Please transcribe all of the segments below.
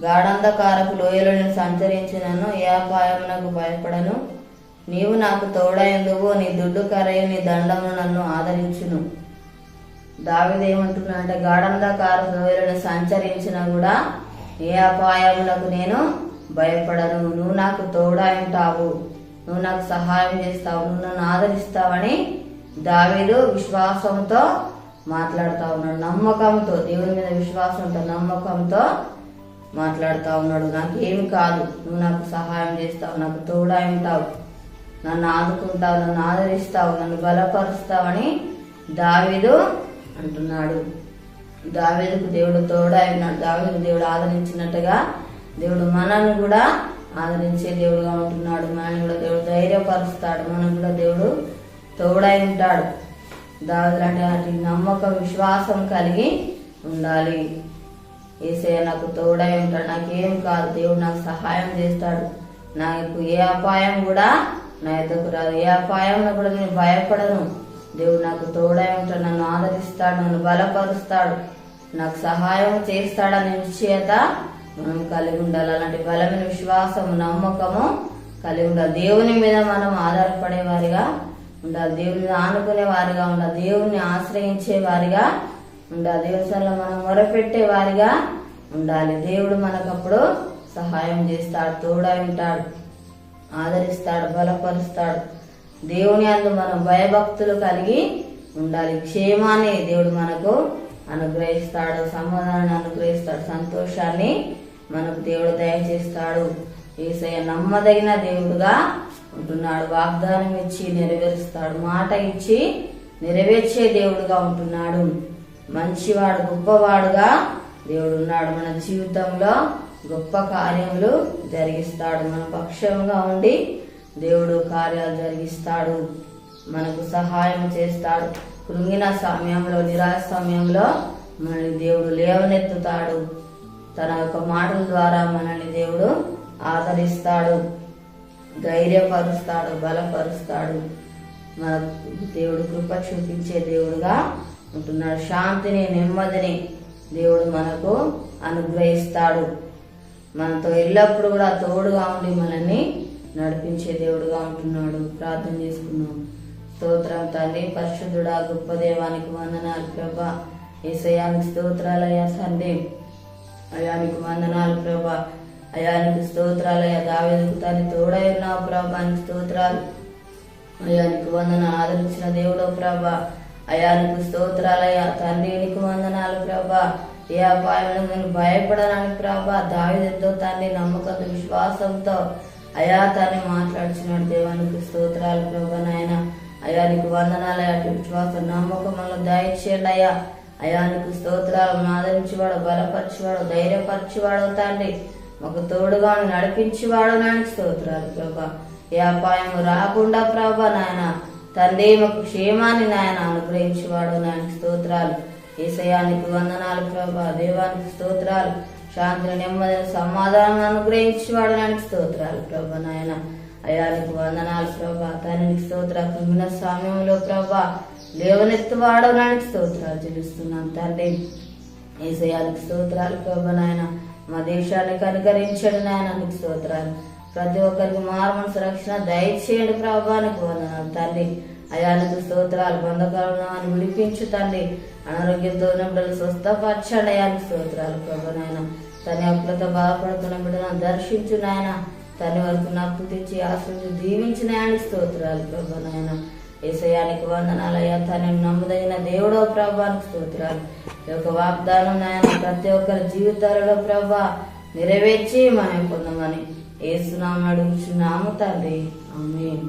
గాఢంధకారపు లోయలను సంచరించినను ఏ అపాయమునకు భయపడను? నీవు నాకు తోడైందువు నీ దుడ్డు కరయు నీ దండము నన్ను ఆదరించును. దావిదేమంటున్నా అంటే గాఢంధకారపు లోయలను సంచరించినా కూడా ఏ అపాయములకు నేను భయపడను. నువ్వు నాకు తోడై నువ్వు నాకు సహాయం చేస్తావు నువ్వు నన్ను ఆదరిస్తావని దావీదు విశ్వాసంతో మాట్లాడుతా ఉన్నాడు. నమ్మకంతో దేవుని మీద విశ్వాసంతో నమ్మకంతో మాట్లాడుతా ఉన్నాడు. నాకు కాదు. నువ్వు నాకు సహాయం చేస్తావు. నాకు తోడై ఉంటావు. నన్ను ఆదుకుంటావు. నన్ను ఆదరిస్తావు. నన్ను బలపరుస్తావని దావీదు అంటున్నాడు. దావేదుకు దేవుడు తోడై ఉన్నాడు దావీదుకు దేవుడు ఆదరించినట్టుగా దేవుడు మనల్ని కూడా ఆదరించే దేవుడుగా ఉంటున్నాడు. మనల్ని కూడా దేవుడు ధైర్యపరుస్తాడు. మనం కూడా దేవుడు తోడై ఉంటాడు. దావీదులు అంటే నమ్మకం విశ్వాసం కలిగి ఉండాలి. ఏసయ్య నాకు తోడై ఉంటాడు. నాకేం కాదు. దేవుడు నాకు సహాయం చేస్తాడు. నాకు ఏ అపాయం కూడా నా ఎదుకు రాదు. ఏ అపాయంలో కూడా నేను భయపడను. దేవుడు నాకు తోడై ఉంటాడు. నన్ను ఆదరిస్తాడు. నన్ను బలపరుస్తాడు. నాకు సహాయం చేస్తాడనే నిశ్చయత మనం కలిగి ఉండాలి. అలాంటి బలమైన విశ్వాసం నమ్మకము కలిగి ఉండాలి. దేవుని మీద మనం ఆధారపడే వారిగా ఉండాలి. దేవుని ఆనుకునే వారిగా ఉండాలి. దేవుని ఆశ్రయించే వారిగా ఉండాలి. దేవుని మనం మొరపెట్టే వారిగా ఉండాలి. దేవుడు మనకప్పుడు సహాయం చేస్తాడు తోడై ఉంటాడు ఆదరిస్తాడు బలపరుస్తాడు. దేవుని అందు మనం భయభక్తులు కలిగి ఉండాలి. క్షేమాన్ని దేవుడు మనకు అనుగ్రహిస్తాడు సమాధానాన్ని అనుగ్రహిస్తాడు సంతోషాన్ని మనకు దేవుడు దయచేస్తాడు. ఈసయ నమ్మదగిన దేవుడుగా ఉంటున్నాడు. వాగ్దానం ఇచ్చి నెరవేరుస్తాడు. మాట ఇచ్చి నెరవేర్చే దేవుడుగా ఉంటున్నాడు. మంచివాడు గొప్పవాడుగా దేవుడు ఉన్నాడు మన జీవితంలో గొప్ప కార్యములు జరిగిస్తాడు. మన పక్షంగా ఉండి దేవుడు కార్యాలు జరిగిస్తాడు. మనకు సహాయం చేస్తాడు. కృంగిన సమయంలో నిరాశ సమయంలో మనల్ని దేవుడు లేవనెత్తుతాడు. తన యొక్క మాటల ద్వారా మనల్ని దేవుడు ఆదరిస్తాడు. ధైర్యపరుస్తాడు బలపరుస్తాడు. మన దేవుడు కృప చూపించే దేవుడుగా ఉంటున్నాడు శాంతిని నెమ్మదిని దేవుడు మనకు అనుగ్రహిస్తాడు. మనతో ఎల్లప్పుడు కూడా తోడుగా ఉండి మనల్ని నడిపించే దేవుడుగా ఉంటున్నాడు. ప్రార్థన చేసుకున్నాం స్తోత్రం తండ్రి పరిశుద్ధుడా గొప్ప దేవానికి వందనాలు ప్రభా. ఏసయానికి స్తోత్రాలయ తండ్రి. అయానికి వందనాలు ప్రభా. అయానికి స్తోత్రాలయ దావేదుకు తల్లి తోడై ఉన్నావు ప్రభానికి స్తోత్రాలు. అయానికి వందన ఆదరించిన దేవుడు ప్రభా. అయానికి స్తోత్రాలయ్యా. తండ్రి నీకు వందనాలు ప్రభా. ఏ అపాయంలో నేను భయపడడానికి ప్రభా. దావిదంతో తండ్రి నమ్మకంతో విశ్వాసంతో అయా తాన్ని మాట్లాడుచున్నాడు. దేవానికి స్తోత్రాలు ప్రభా నాయన. అయానికి వందనాలయ విశ్వాసం నమ్మకం దయచేయండి అయ్యా అయానికి స్తోత్రాలు ఆదరించేవాడు బలపరిచేవాడు ధైర్యపరిచేవాడు తండ్రి. మాకు తోడుగా నడిపించేవాడు నాయన. స్తోత్రాలు ప్రభా. ఏ అపాయం రాకుండా ప్రభా నాయన. తండ్రి మాకు క్షేమాన్ని నాయన అనుగ్రహించేవాడు. నాయన స్తోత్రాలు. ఏసయానికి వందనాలు ప్రభా. దేవానికి స్తోత్రాలు. శాంతిని నెమ్మదిని సమాధానం అనుగ్రహించేవాడు. నాయన స్తోత్రాలు ప్రభా నాయన. అయానికి వందనాలు ప్రభా. తనకి స్తోత్ర క్రిమిన సమయంలో ప్రభా లేవనెత్తువాడు. నాయన స్తోత్రాలు చెల్లిస్తున్నాను తండ్రి. ఏసయానికి స్తోత్రాలు ప్రభా నాయన. మా దేశాన్ని కనుకరించండి నాయన. నీకు స్తోత్రాలు. ప్రతి ఒక్కరికి మారుమనసు రక్షణ దయచేయండి ప్రభానికి వందనాలు తండ్రి. అయానికి స్తోత్రాలు బంధకాలను విడిపించు తండ్రి. అనారోగ్యంతో ఉన్న బిడ్డలు స్వస్థపరచండి అయానికి స్తోత్రాలు ప్రభు నాయన. తన అప్పులతో బాధపడుతున్న బిడ్డను దర్శించు నాయన. తన వరకు నప్పు తెచ్చి ఆశ్రయించి దీవించిన ఆయనకి స్తోత్రాలు ప్రభు నాయన. ఏసయానికి వందనాలయ్యా తన నమ్మదగిన దేవుడో ప్రభానికి స్తోత్రాలు. ఈ యొక్క వాగ్దానం నాయన ప్రతి ఒక్కరి జీవితాలలో ప్రభా నెరవేర్చి మనం పొందమని. ఏసునామం అడుగుచున్నాము తండ్రి. ఆమేన్.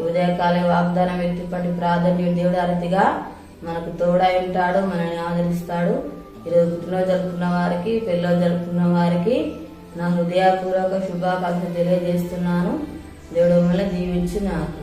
ఉదయకాల వాగ్దానం ఎత్తిపట్టి ప్రాధాన్యం దేవుడు అరతిగా మనకు తోడై ఉంటాడు మనల్ని ఆదరిస్తాడు. ఈరోజు పుట్టినరోజు జరుపుకున్న వారికి పెళ్ళో జరుపుకున్న వారికి నా హృదయపూర్వక శుభాకాంక్షలు తెలియజేస్తున్నాను. దేవుడు మిమ్మల్ని దీవించి నాకు